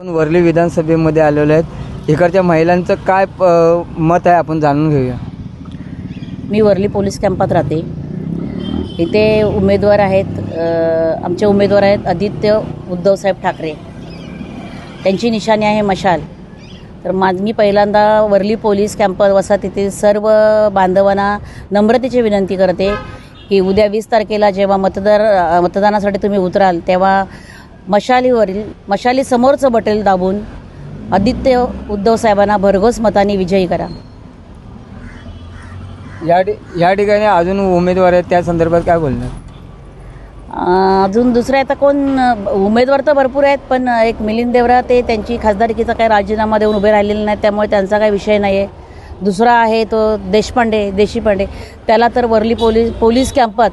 वरली विधानसभेमध्ये आलेलो आहेत. इकडच्या महिलांचं काय मत आहे आपण जाणून घेऊया. मी वरली पोलीस कॅम्पात राहते. इथे उमेदवार आहेत आमचे उमेदवार आहेत आदित्य उद्धवसाहेब ठाकरे. त्यांची निशाणी आहे मशाल. तर माझ मी पहिल्यांदा वरली पोलीस कॅम्पात वसा तिथे सर्व बांधवांना नम्रतेची विनंती करते की उद्या वीस तारखेला जेव्हा मतदार मतदानासाठी तुम्ही उतराल तेव्हा मशालीवरील मशाली समोरचं बटेल दाबून आदित्य उद्धव साहेबांना भरघोस मताने विजयी करा. या या ठिकाणी अजून उमेदवार आहेत त्या संदर्भात काय बोलणार? अजून दुसरे आता कोण उमेदवार तर भरपूर आहेत पण एक मिलिंद देवरा ते त्यांची खासदारकीचा काही राजीनामा देऊन उभे राहिलेले नाहीत त्यामुळे त्यांचा काही विषय नाही आहे दुसरा आहे तो देशपांडे देशीपांडे त्याला तर वर्ली पोलीस पोलीस कॅम्पात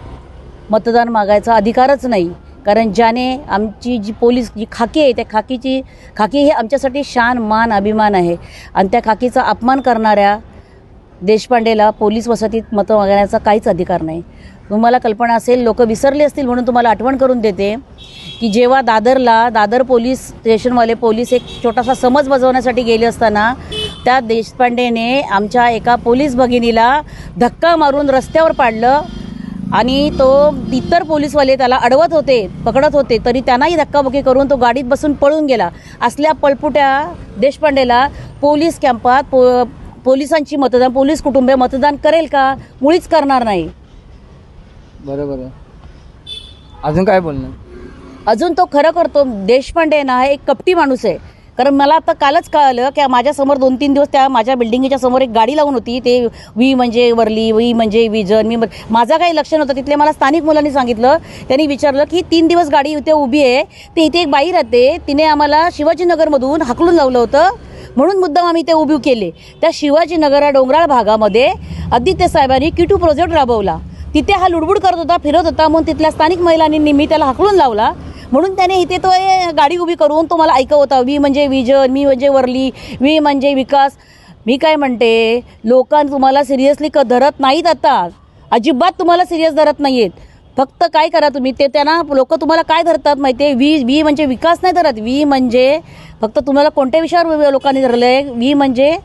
मतदान मागायचा अधिकारच नाही. कारण ज्याने आमची जी पोलीस जी खाकी आहे त्या खाकीची खाकी ही आमच्यासाठी शान मान अभिमान आहे. आणि त्या खाकीचा अपमान करणाऱ्या देशपांडेला पोलीस वसतीत मतं मागण्याचा काहीच अधिकार नाही. तुम्हाला कल्पना असेल लोक विसरले असतील म्हणून तुम्हाला आठवण करून देते की जेव्हा दादरला दादर पोलीस स्टेशनवाले पोलीस एक छोटासा समज बजवण्यासाठी गेले असताना त्या देशपांडेने आमच्या एका पोलीस भगिनीला धक्का मारून रस्त्यावर पाडलं. आणि तो इतर पोलीसवाले त्याला अडवत होते पकडत होते तरी त्यांनाही धक्काबुक्की करून तो गाडीत बसून पळून गेला. असल्या पळपुट्या देशपांडेला पोलीस कॅम्पात पो पोलिसांची मतदान पोलीस कुटुंबे मतदान करेल का? मुळीच करणार नाही. बरोबर आहे. अजून काय बोलणार अजून तो खरं करतो. देशपांडे ना हा एक कपटी माणूस आहे. कारण मला आता कालच कळलं की माझ्यासमोर दोन तीन दिवस त्या माझ्या बिल्डिंगच्या समोर एक गाडी लावून होती. ते वी म्हणजे वरली वी म्हणजे विजन मी माझा काही लक्ष नव्हतं. तिथले मला स्थानिक मुलांनी सांगितलं. त्यांनी विचारलं की तीन दिवस गाडी इथे उभी आहे. ते इथे एक बाई राहते. तिने आम्हाला शिवाजीनगरमधून हाकलून लावलं होतं. म्हणून मुद्दाम आम्ही ते उभी केले. त्या शिवाजीनगर या डोंगराळ भागामध्ये आदित्य साहेबांनी किटू प्रोजेक्ट राबवला. तिथे हा लुडबुड करत होता फिरत होता. म्हणून तिथल्या स्थानिक महिलांनी मी त्याला हाकलून लावला. म्हणून त्याने इथे तो गाडी उभी करून तो मला ऐकवता वी म्हणजे विजन मी म्हणजे वरली वी म्हणजे विकास. मी काय म्हणते लोकां तुम्हाला सिरियसली क धरत नाहीत आता. अजिबात तुम्हाला सिरियस धरत नाही आहेत फक्त काय करा तुम्ही ते त्यांना लोक तुम्हाला काय धरतात माहिती आहे वी वी म्हणजे विकास नाही धरत. वी म्हणजे फक्त तुम्हाला कोणत्या विषयावर लोकांनी धरलं आहे वी म्हणजे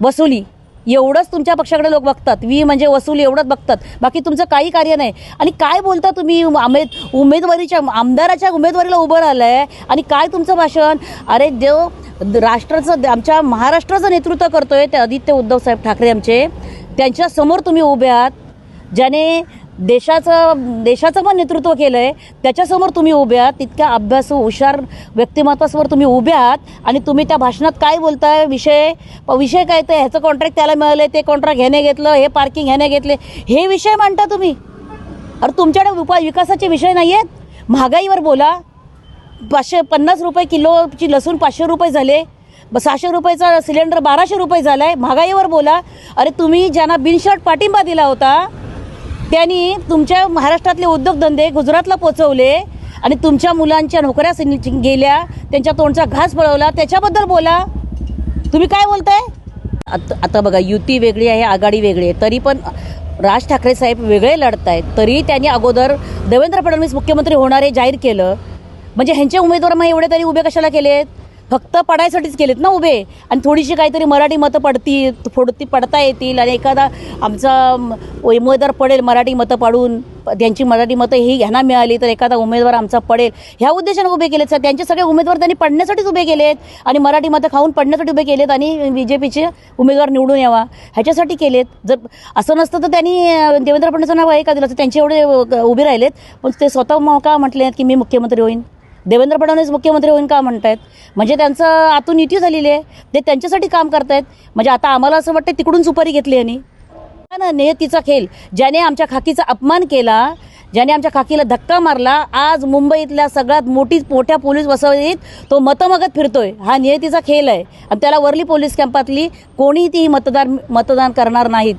वसुली. एवढंच तुमच्या पक्षाकडे लोक बघतात. वी म्हणजे वसूल एवढंच बघतात. बाकी तुमचं काही कार्य नाही. आणि काय बोलता तुम्ही? आमेद उमेदवारीच्या आमदाराच्या उमेदवारीला उभं राहिलं आहे आणि काय तुमचं भाषण? अरे देव राष्ट्राचं आमच्या महाराष्ट्राचं नेतृत्व करतोय ते आदित्य उद्धव साहेब ठाकरे आमचे. त्यांच्यासमोर तुम्ही उभे आहात. ज्याने देशाचं देशाचं पण नेतृत्व केलं आहे त्याच्यासमोर तुम्ही उभे आहात तितक्या अभ्यास हुशार व्यक्तिमत्वासमोर तुम्ही उभे आहात आणि तुम्ही त्या भाषणात काय बोलताय विषय प- विषय काय ते ह्याचं कॉन्ट्रॅक्ट त्याला मिळालं ते कॉन्ट्रॅक्ट ह्याने घेतलं हे पार्किंग ह्याने घेतले हे विषय मांडता तुम्ही. अरे तुमच्याकडे उपा विकासाचे विषय नाही आहेत महागाईवर बोला. पाचशे पन्नास रुपये किलोची लसूण पाचशे रुपये झाले. ब- सहाशे रुपयेचा सिलेंडर बाराशे रुपये झाला आहे महागाईवर बोला. अरे तुम्ही ज्यांना बिनशर्ट पाठिंबा दिला होता त्यांनी तुमच्या महाराष्ट्रातले उद्योगधंदे गुजरातला पोचवले आणि तुमच्या मुलांच्या नोकऱ्या गेल्या त्यांच्या तोंडचा घास पळवला त्याच्याबद्दल बोला. तुम्ही काय बोलताय? आता आता बघा युती वेगळी आहे आघाडी वेगळी आहे. तरी पण राज ठाकरे साहेब वेगळे लढत आहेत तरी त्यांनी अगोदर देवेंद्र फडणवीस मुख्यमंत्री होणारे जाहीर केलं. म्हणजे ह्यांचे उमेदवार मग एवढे तरी उभे कशाला केलेत? फक्त पडायसाठीच केलेत ना उभे? आणि थोडीशी काहीतरी मराठी मतं पडतील फोडती पडता येतील आणि एखादा आमचा उमेदवार पडेल मराठी मतं पाडून त्यांची मराठी मतं ही ह्यांना मिळाली तर एखादा उमेदवार आमचा पडेल. ह्या उद्देशाने उभे केलेत सर. त्यांचे सगळे उमेदवार त्यांनी पडण्यासाठीच उभे केलेत आणि मराठी मतं खाऊन पडण्यासाठी उभे केलेत आणि बी जे पीचे उमेदवार निवडून यावा. ह्याच्यासाठी केलेत. जर असं नसतं तर त्यांनी देवेंद्र फडणवीसांना नाव आहे का दिलं? असतं त्यांचे एवढे उभे राहिलेत. पण ते स्वतः मग का म्हटले की मी मुख्यमंत्री होईन. देवेंद्र फडणवीस मुख्यमंत्री होईन का म्हणतायत? म्हणजे त्यांचं आतून युती झालेली आहे. ते त्यांच्यासाठी काम करतायत. म्हणजे आता आम्हाला असं वाटतं तिकडून सुपारी घेतली यांनी. ना नियतीचा खेळ. ज्याने आमच्या खाकीचा अपमान केला ज्याने आमच्या खाकीला धक्का मारला आज मुंबईतल्या सगळ्यात मोठी मोठ्या पोलीस वसाहतीत तो मतमगत फिरतोय. हा नियतीचा खेळ आहे. आणि त्याला वरली पोलीस कॅम्पातली कोणीही ती मतदार मतदान करणार नाहीत.